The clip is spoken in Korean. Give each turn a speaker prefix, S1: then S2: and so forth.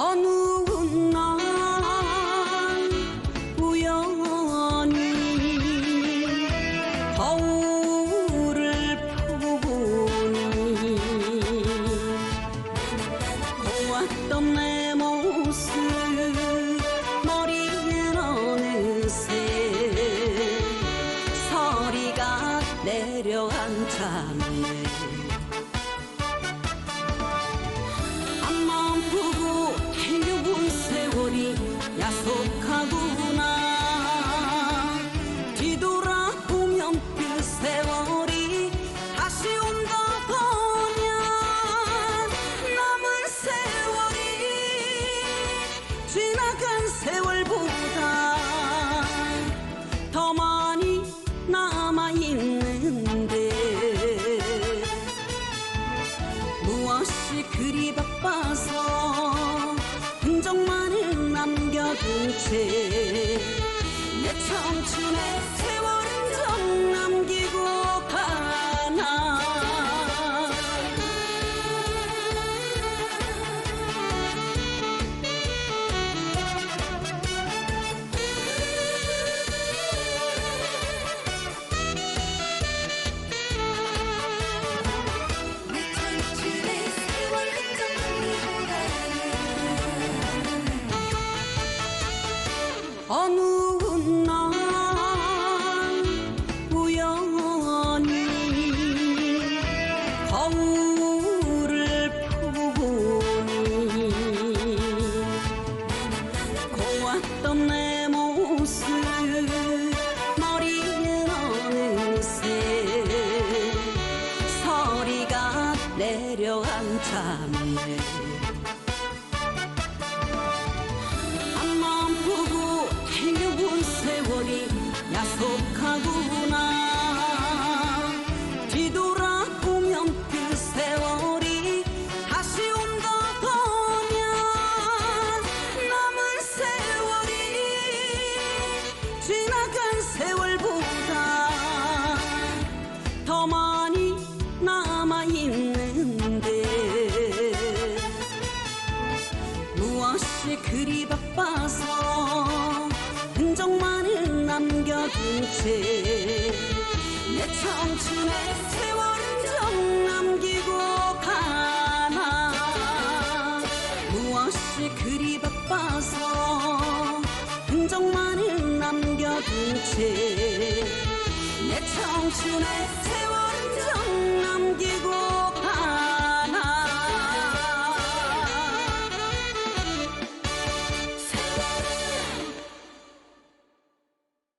S1: 어느 날 우연히 거울을 보니 고왔던 내 모습 머리엔 어느새 서리가 내려앉았네 채내 청춘의 거울을 보니 고왔던 내 모습 머리엔 어느새 서리가 내려앉았네 앞만 보고 달려온 세월이 야속 떠나서 흔적만을 남겨둔 채 내 청춘의 세월은 좀 남기고